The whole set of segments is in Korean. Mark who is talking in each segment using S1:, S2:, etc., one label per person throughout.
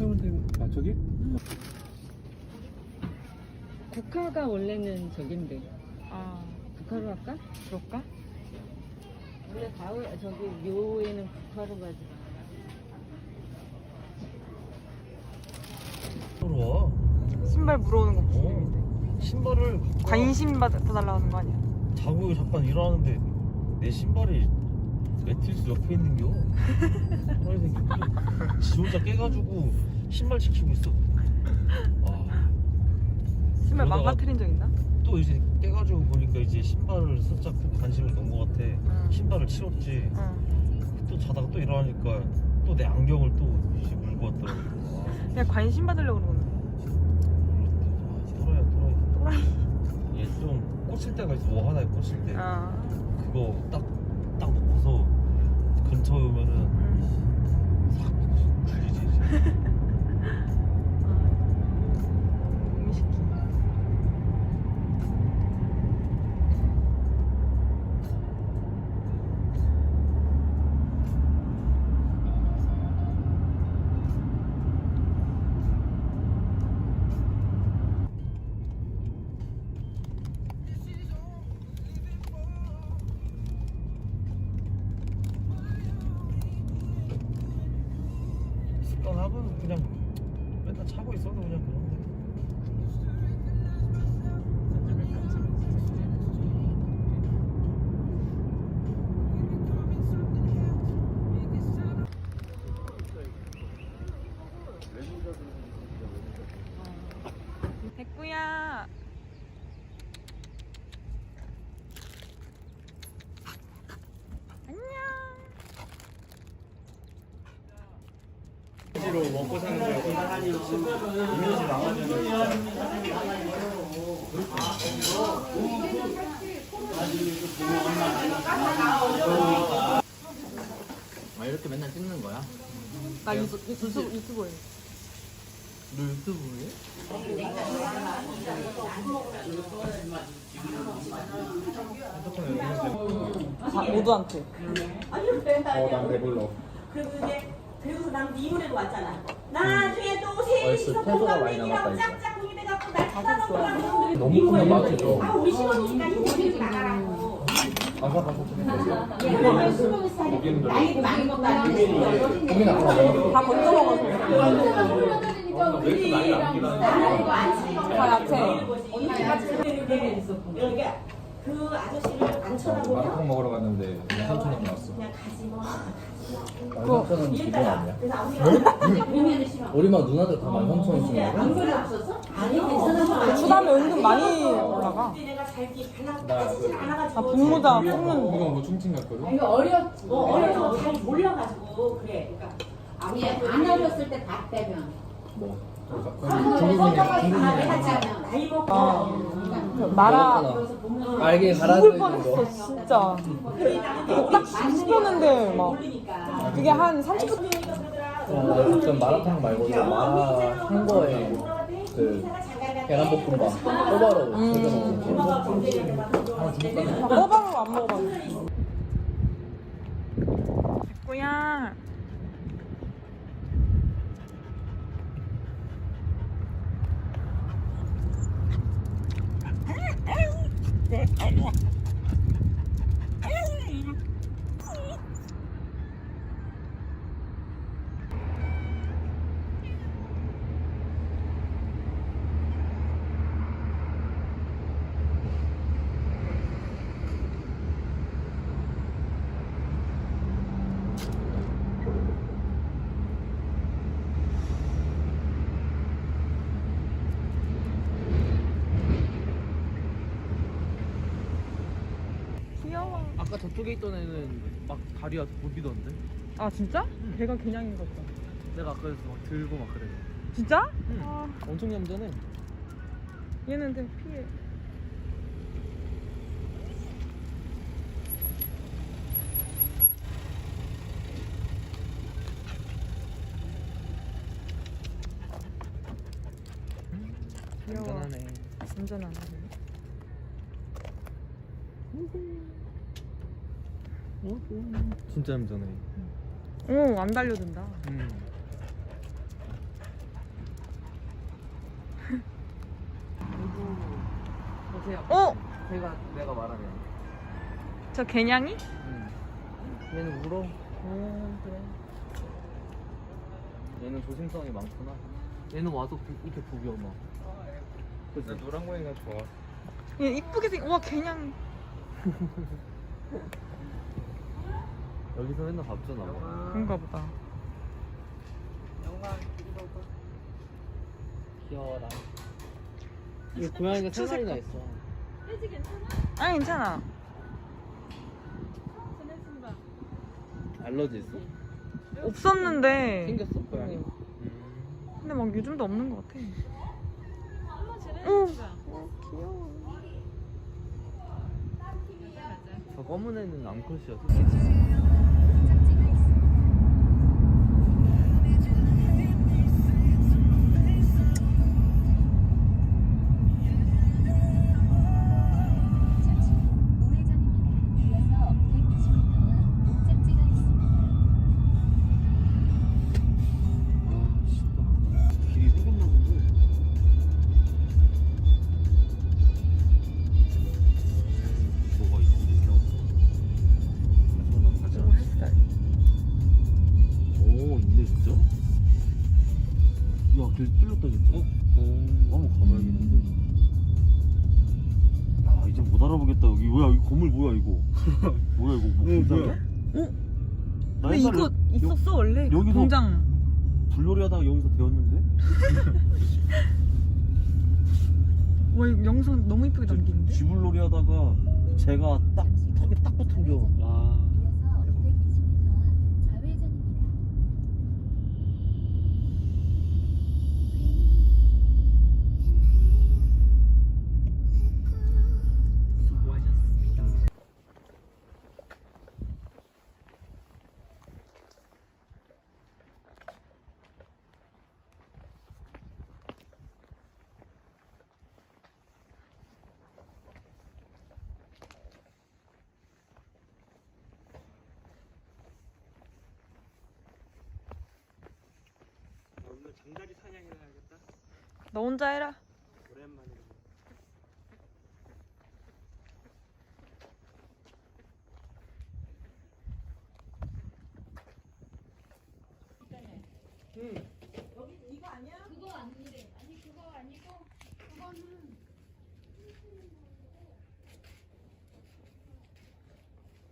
S1: 서울대 아 저기?
S2: 국화가 원래는 저긴데
S3: 아
S2: 국화로 할까?
S3: 그럴까?
S2: 원래 가을 저기 묘에는 국화로 가지
S4: 들어와.
S3: 신발 물어오는 거 보고
S4: 어. 신발을 갖고.
S3: 관심 받아달라고 하는 거 아니야?
S4: 자고 잠깐 일어나는데 내 신발이 매트리스 옆에 있는겨. 아니 새끼. 지 혼자 깨가지고 신발 지키고 있어. 아,
S3: 신발
S4: 그러다가-
S3: 망가뜨린 적 있나?
S4: 또 이제 깨가지고 보니까 이제 신발을 살짝 또 관심을 넣은 것 같아.
S3: 응.
S4: 신발을 치웠지.
S3: 응.
S4: 또 자다가 또 일어나니까 또 내 안경을 또 이제 물고 왔더라고. 아,
S3: 그냥 관심 받으려고 그러는 거야.
S4: 또라이야 또라이.
S3: 또라이.
S4: 얘좀 꽂힐 때가 있어. 뭐 하나에 꽂힐 때.
S3: 아.
S4: 그거 딱, 근 하고는 그냥 맨날 차고 있어도 그냥 그런데.
S1: 지로 먹고 사는 거야. 이미지 망하면
S5: 아 이렇게 맨날 찍는 거야?
S3: 나 유튜, 유튜브 유튜버에.
S5: 너 유튜브에?
S3: 아, 모두한테.
S1: 어난 배불러.
S6: 그리고 이제 그리고서 난 이번에도 왔잖아. 나중에 또 세일에서
S5: 태도가 많이 남았다.
S6: 짝짝 구입해갖고 날 찾아서 그러는
S5: 너무 크면 맞죠?
S6: 아 우리 신혼이니까 인터뷰 나가라고.
S1: 가서 가서 좀 해주세요.
S6: 나이도 많이 먹고 나는데
S5: 고민 아까 먹었어
S3: 다 건져 먹어서.
S5: 많이 안
S6: 나는 이거 안 치고
S3: 다 야채.
S6: 여기 그 아저씨를 안 쳐다보면
S5: 마라탕 먹으러 갔는데 그냥 3천 원 나왔어
S6: 그냥 가지 뭐.
S5: 13,000원 기본 아니야? 우리만 누나들 다 13,000원 쓰는 거야?
S6: 없어서 아니 괜찮아.
S3: 주담에 은근 많이 올라가.
S6: 그- 아,
S3: 분모자
S5: 이거
S3: 뽑는.
S5: 뭐 충칭 갔거든?
S7: 이거 어렸지.
S6: 어, 어려서 잘 몰라가지고 그래. 그러니까
S7: 아니 안 어렸을 때다 빼면.
S5: 뭐
S7: 중국인이랑
S5: 중국인이랑
S7: 중국인이랑
S6: 나이 먹고
S3: 아, 그 마라.
S5: 알게
S3: 죽을 뻔했어,
S5: 거
S3: 진짜. 딱 씹혔는데, 막.
S6: 모르니까.
S3: 그게 한 30분
S5: 어, 내가 가끔 마라탕 말고 이거 마라 한 거에 그 계란볶음밥 꼬바로 챙겨 먹는 거 하나 주먹 같은
S3: 나 꼬바로 안 먹어봤어. 백구야. 귀여워.
S5: 아까 저쪽에 있던 애는 막 다리가 보이던데?
S3: 아, 진짜? 걔가 그냥인 것 같다.
S5: 내가 아까 그래서 막 들고 막 그래
S3: 진짜?
S5: 응.
S3: 아,
S5: 엄청 얌전해
S3: 얘는 되게 피해.
S5: 얌전하네
S3: 완전 안 하네.
S5: 진짜 얌전해.
S3: 응, 안 달려든다.
S5: 음.
S4: 보세요.
S3: 어?
S4: 제가 내가 말하면.
S3: 저 개냥이?
S4: 음. 얘는 울어. 어, 그래. 얘는 조심성이 많구나. 얘는 와서 부, 이렇게 부겨 막.
S1: 나 노란 고양이가 좋아.
S3: 얘 이쁘게 생. 와 개냥이.
S4: 여기서 맨날 밥 주나 봐.
S3: 그런가 보다.
S4: 귀여워라. 이 고양이가 세 마리나 있어.
S3: 아 괜찮아.
S4: 알러지 있어?
S3: 없었는데.
S4: 생겼어 고양이.
S3: 어.
S4: 음.
S3: 근데 막 요즘도 없는 것 같아. 어. 귀여워.
S4: 저 검은 애는 암컷이야.
S8: 우회전
S4: 야, 길 뚫렸다 진짜. 어? 한번 가봐야겠는데. 야, 이제 못 알아보겠다. 여기 뭐야? 이 건물 뭐야 이거? 뭐야 이거? 뭐 공장이야?
S3: 어?
S4: 나
S3: 근데
S4: 옛날에
S3: 이거 있었어 원래 그
S4: 여기서-
S3: 공장.
S4: 불놀이 하다가 여기서 배웠는데?
S3: 와 이거 영상 너무 이쁘게 남기는데?
S4: 쥐불놀이 하다가 제가 딱 턱에 딱 붙은 겨. 아.
S1: 해야겠다.
S3: 너 혼자 해라.
S1: 오랜만에.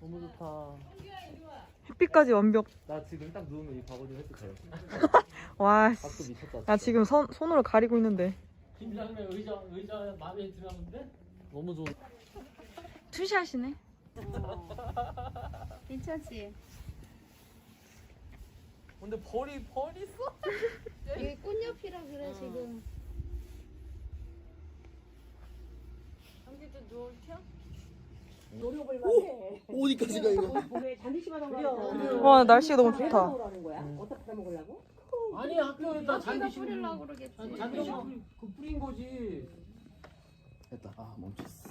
S4: 너무 좋다.
S3: 햇빛까지 완벽.
S4: 나 지금 딱 누우면 이 바구니 헬스 돼.
S3: 와.
S4: 미쳤다.
S3: 나 지금 손 손으로 가리고 있는데.
S9: 김장면 의자 의자 마음에 들었는데
S4: 너무 좋은.
S3: 투샷이네.
S10: 괜찮지?
S4: 근데 벌이 벌이 있어?
S10: 여기 꽃잎이라 그래 지금
S6: 노력을 만 해.
S4: 어디까지가 이거?
S6: 봄에 잔디씨만 하고
S3: 와 날씨가 너무 좋다.
S6: 거야? 어디다 다 먹으려고?
S9: 아니 학교에다 잔디
S10: 뿌리려고 그러겠지
S9: 잔디 심는 그 뿌린 거지
S4: 됐다. 아 멈췄어.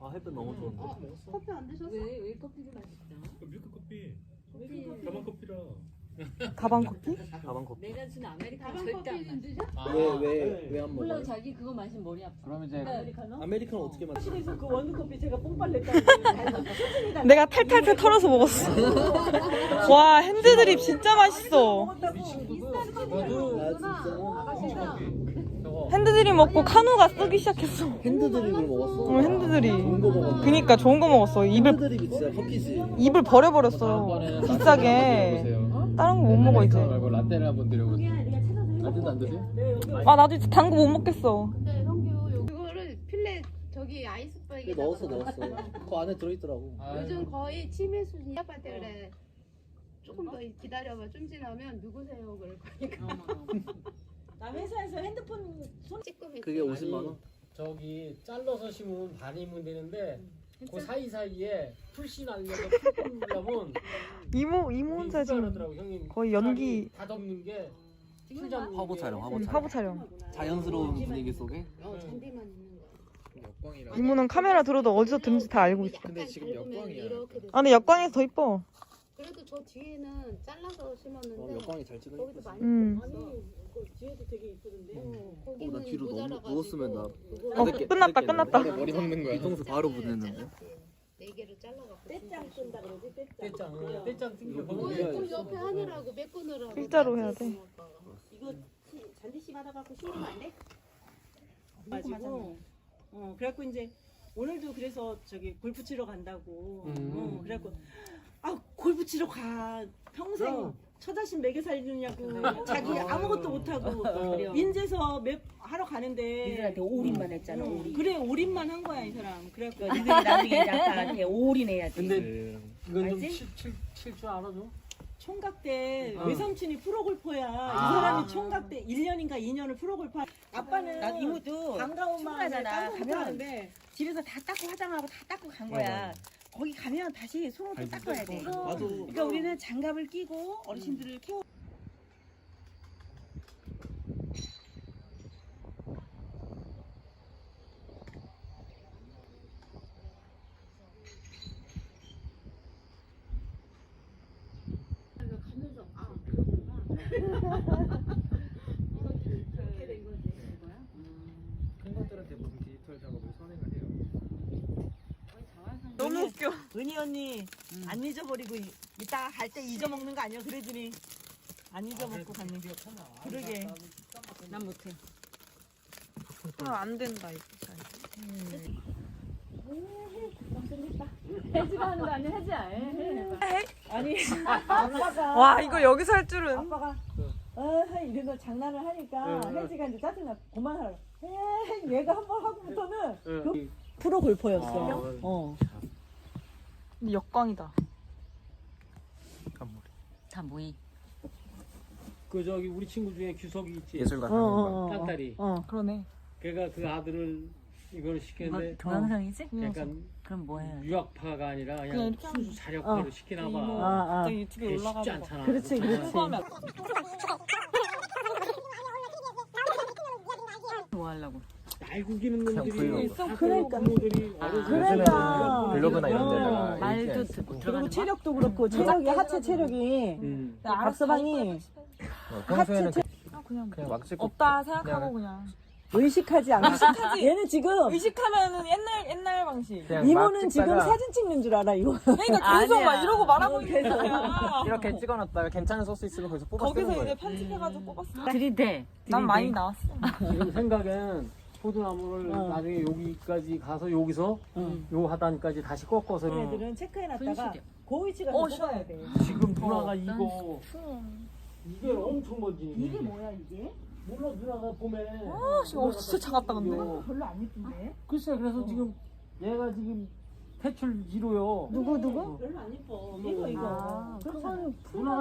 S4: 아 햇볕 너무 좋은데.
S10: 커피 안 드셨어?
S6: 왜 커피를 마시죠?
S1: 밀크 커피. 가방 커피라.
S3: 가방 커피?
S4: 가방 커피.
S6: 내가 주는 아메리카노
S10: 다방
S6: 절대 안 마셔.
S4: 왜왜왜안
S6: 몰라
S4: 먹어요?
S6: 자기 그거 마시면 머리 아파.
S9: 그럼 이제
S6: 아메리카노?
S4: 아메리카노 어떻게 마셔?
S6: 실에서 그 원두 커피 제가 뽕빨 냈다고.
S3: 내가 탈탈탈 털어서 먹었어. 와 핸드드립 진짜 맛있어. 핸드드립 먹고 카누가 쓰기 시작했어.
S4: 핸드드립을 먹었어.
S3: 어 핸드드립.
S4: 좋은 거 먹었네.
S3: 그니까 좋은 거 먹었어. 입을
S4: 핸드드립이 진짜 커피지.
S3: 입을 버려버렸어. 비싸게. 다른 거 못 먹어 이제.
S9: 말고 라떼를 한번 드려보세요
S1: 라떼도 안 드세요?
S3: 아 나도 이제 단 거 못 먹겠어.
S10: 근데 성규 이거를 필레 저기 아이스백에
S4: 넣었어 넣었어. 그 안에 들어있더라고.
S10: 요즘 거의 치매 수준이 시작할 때 그래 조금 더 기다려봐 좀 지나면 누구세요 그럴 거니까
S6: 나 회사에서 핸드폰 손
S10: 찌꺼기
S4: 그게 50만 원?
S9: 저기 잘라서 심으면 반이면 되는데 그 사이 사이에 풀씨 날려서 풀 뿌리려면
S3: 이모 이모 혼자 지금
S9: 하더라고 형님
S3: 거의 연기-
S9: 다 덮는 게
S4: 화보
S9: 게
S4: 촬영, 화보
S3: 응,
S4: 촬영.
S3: 화보 촬영.
S4: 자연스러운 분위기 속에.
S10: 어 잔디만 있는 거야
S3: 이모는 카메라 들어도 어디서 듣는지 다 알고 있어.
S10: 근데 지금 역광이야 이렇게 돼.
S3: 아 근데 역광에서 더 이뻐.
S10: 그래도 저 뒤에는 잘라서
S4: 어,
S10: 심었는데
S4: 역광이 잘 찍으니까.
S10: 거기도 많이
S3: 음.
S10: 음.
S2: 뒤에도 되게 이쁘던데.
S10: 나 뒤로 너무
S5: 누웠으면 나
S3: 어 끝났다 끝났다.
S5: 머리 박는 거야. 뒤통수 바로 붙였는데.
S10: 네 개를 잘라갖고
S2: 떼짱 끈다 그러지 떼짱.
S9: 떼짱 어, 떼짱 뜬게
S10: 어,
S9: 보면
S10: 좀 옆에 하느라고 메꾸느라고
S3: 일자로 해야 돼.
S6: 이거 시- 잔디씨 받아갖고 신으면 안 돼? 가지고 어 그래갖고 이제 오늘도 그래서 저기 골프 치러 간다고
S9: 음.
S6: 어, 그래갖고 아 골프 치러 가 평생
S9: 그럼.
S6: 처자식 먹여 살리느냐고 자기
S9: 어.
S6: 아무것도 못하고
S9: 어.
S6: 민재서 맵 하러 가는데
S2: 니들한테 올인만 했잖아.
S6: 어,
S2: 올인.
S6: 그래 올인만 한 거야 이 사람 그래갖고
S2: 니들이 나중에 나한테 올인해야지.
S9: 근데 이건 좀
S6: 알지?
S9: 칠줄 알아줘?
S6: 총각 때
S9: 어.
S6: 외삼촌이 프로골퍼야
S9: 아.
S6: 이 사람이 총각 때 1년인가 2년을 프로골퍼 아빠는
S2: 난 이모도
S6: 반가운 마음에. 딴거
S2: 가면
S6: 하는데
S2: 집에서 다 닦고 화장하고 다 닦고 간 거야. 거기 가면 다시 손으로 또 닦아야 돼. 그러니까 우리는 장갑을 끼고 어르신들을 케어.
S10: 가면서 아 그렇구나. 그렇게 된 거지 이거야.
S5: 큰 것들은 대부분 디지털 작업을 선행을 해요.
S3: 너무 웃겨.
S6: 은희 언니 안 잊어버리고 이- 이따 갈때 잊어먹는 거 아니야 그래주니 안 잊어먹고 가는 게 그러게.
S2: 난 못해.
S3: 아, 안 된다 이거.
S10: 해지가 하는 거 아니야 해지야.
S6: 아니.
S3: 와 이거 여기서 할 줄은.
S6: 아빠가 어 이런 거 장난을 하니까 혜지가 이제 짜증나. 그만하라 에이 얘가 한 번 하고부터는 그 프로 골퍼였어. 어
S3: 근데 역광이다.
S2: 다 모이.
S9: 그 저기 우리 친구 중에 규석이 있지
S5: 예술가
S6: 어, 어, 어.
S9: 딸딸이
S6: 어.
S3: 그러네.
S9: 걔가 그 아들을 이걸 시켰는데
S2: 동영상이지?
S9: 약간
S2: 그럼 뭐 해야 돼?
S9: 유학파가 아니라 그냥,
S3: 그냥 이렇게
S9: 순수 자력파를 시키나 봐
S6: 아, 아.
S3: 갑자기 유튜브에 거.
S9: 않잖아
S6: 그렇지 그렇지
S2: 뭐 하려고?
S9: 날 구기는 놈들이. 다
S6: 그러니까. 그러니까.
S5: 블로그나 이런 데다가
S6: 어,
S2: 말도
S5: 이렇게
S2: 듣고
S6: 그리고? 체력도 그렇고 체력이 하체 체력이
S9: 음.
S6: 박서방이
S5: 어, 평소에는
S6: 하체
S3: 아, 그냥
S5: 그냥 막 찍고
S3: 없다 생각하고 그냥.
S6: 의식하지 않고 얘는 지금
S3: 의식하면은 옛날 옛날 방식.
S5: 그냥 막
S6: 이모는 지금
S5: 찍다가
S6: 사진 찍는 줄 알아 이거
S3: 그러니까 계속 막
S2: 아니야.
S3: 이러고 말하고 있는 거야.
S5: 이렇게 찍어놨다가 괜찮은 소스 있으면 거기서 뽑아
S3: 거기서
S5: 거예요.
S3: 이제 편집해가지고 뽑았어.
S2: 들이대.
S3: 난 많이 나왔어.
S9: 지금 생각엔 포도나무를
S6: 어.
S9: 나중에 여기까지 가서 여기서 요 하단까지 다시 꺾어서
S6: 애들은 체크해놨다가
S2: 분실이야.
S6: 고위치가
S3: 어,
S6: 뽑아야 돼.
S9: 지금 누나가
S3: 어,
S9: 이거 이게 엄청 멋지
S6: 이게 뭐야 이게?
S9: 몰라 누나가 봄에.
S3: 아, 씨, 어, 진짜 차갑다 근데.
S6: 별로 안 예쁜데?
S9: 글쎄 그래서 지금 얘가 지금 퇴출 1호요.
S6: 누구 누구? 별로 안 예뻐. 이거 이거.
S3: 아,
S6: 그렇잖아.
S9: 누나가